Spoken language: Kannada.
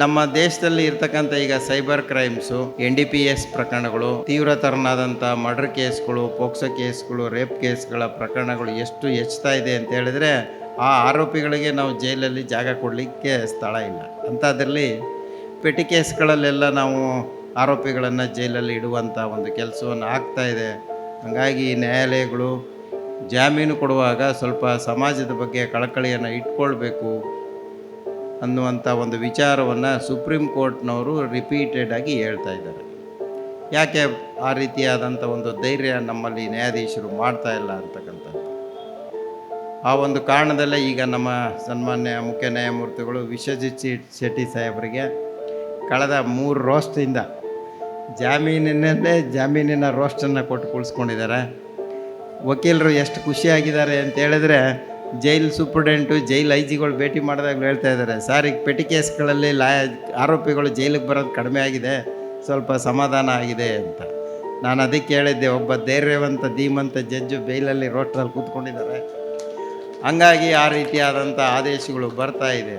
ನಮ್ಮ ದೇಶದಲ್ಲಿ ಇರ್ತಕ್ಕಂಥ ಈಗ cyber crimes, N D P S ಪ್ರಕರಣಗಳು ತೀವ್ರತರನಾದಂಥ ಮರ್ಡರ್ ಕೇಸ್ಗಳು, ಪೋಕ್ಸೋ ಕೇಸ್ಗಳು, ರೇಪ್ ಕೇಸ್ಗಳ ಪ್ರಕರಣಗಳು ಎಷ್ಟು ಹೆಚ್ಚುತ್ತಾ ಇದೆ ಅಂತ ಹೇಳಿದ್ರೆ ಆ ಆರೋಪಿಗಳಿಗೆ ನಾವು ಜೈಲಲ್ಲಿ ಜಾಗ ಕೊಡಲಿಕ್ಕೆ ಸ್ಥಳ ಇಲ್ಲ. ಅಂಥದ್ರಲ್ಲಿ ಪೆಟಿ ಕೇಸ್ಗಳಲ್ಲೆಲ್ಲ ನಾವು ಆರೋಪಿಗಳನ್ನು ಜೈಲಲ್ಲಿ ಇಡುವಂಥ ಒಂದು ಕೆಲಸವನ್ನು ಆಗ್ತಾ ಇದೆ. ಹಾಗಾಗಿ ನ್ಯಾಯಾಲಯಗಳು ಜಾಮೀನು ಕೊಡುವಾಗ ಸ್ವಲ್ಪ ಸಮಾಜದ ಬಗ್ಗೆ ಕಳಕಳಿಯನ್ನು ಇಟ್ಕೊಳ್ಬೇಕು. ಅನ್ನುವಂಥ ಒಂದು ವಿಚಾರವನ್ನು ಸುಪ್ರೀಂ ಕೋರ್ಟ್ನವರು ರಿಪೀಟೆಡ್ ಆಗಿ ಹೇಳ್ತಾ ಇದ್ದಾರೆ. ಯಾಕೆ ಆ ರೀತಿಯಾದಂಥ ಒಂದು ಧೈರ್ಯ ನಮ್ಮಲ್ಲಿ ನ್ಯಾಯಾಧೀಶರು ಮಾಡ್ತಾ ಇಲ್ಲ ಅಂತಕ್ಕಂಥದ್ದು? ಆ ಒಂದು ಕಾರಣದಲ್ಲೇ ಈಗ ನಮ್ಮ ಸನ್ಮಾನ್ಯ ಮುಖ್ಯ ನ್ಯಾಯಮೂರ್ತಿಗಳು ವಿಶ್ವಜಿತ್ ಶೆಟ್ಟಿ ಸಾಹೇಬರಿಗೆ ಕಳೆದ ಮೂರು ರೋಸ್ಟಿಂದ ಜಾಮೀನಿನಲ್ಲೇ ಜಾಮೀನಿನ ರೋಸ್ಟನ್ನು ಕೊಟ್ಟು ಕುಳಿಸ್ಕೊಂಡಿದ್ದಾರೆ. ವಕೀಲರು ಎಷ್ಟು ಖುಷಿಯಾಗಿದ್ದಾರೆ ಅಂತ ಹೇಳಿದ್ರೆ ಜೈಲ್ ಸೂಪರ್ಡೆಂಟು, ಜೈಲ್ ಐ ಜಿಗಳು ಭೇಟಿ ಮಾಡಿದಾಗ ಹೇಳ್ತಾ ಇದ್ದಾರೆ, ಸರ್, ಈಗ ಪೆಟಿ ಕೇಸ್ಗಳಲ್ಲಿ ಆರೋಪಿಗಳು ಜೈಲಿಗೆ ಬರೋದು ಕಡಿಮೆ ಆಗಿದೆ, ಸ್ವಲ್ಪ ಸಮಾಧಾನ ಆಗಿದೆ ಅಂತ. ನಾನು ಅದಕ್ಕೆ ಹೇಳಿದ್ದೆ, ಒಬ್ಬ ಧೈರ್ಯವಂತ, ಧೀಮಂತ ಜಡ್ಜು ಬೈಲಲ್ಲಿ ರೋಟ್ರಲ್ಲಿ ಕೂತ್ಕೊಂಡಿದ್ದಾರೆ. ಹಂಗಾಗಿ ಆ ರೀತಿಯಾದಂಥ ಆದೇಶಗಳು ಬರ್ತಾ ಇದೆ.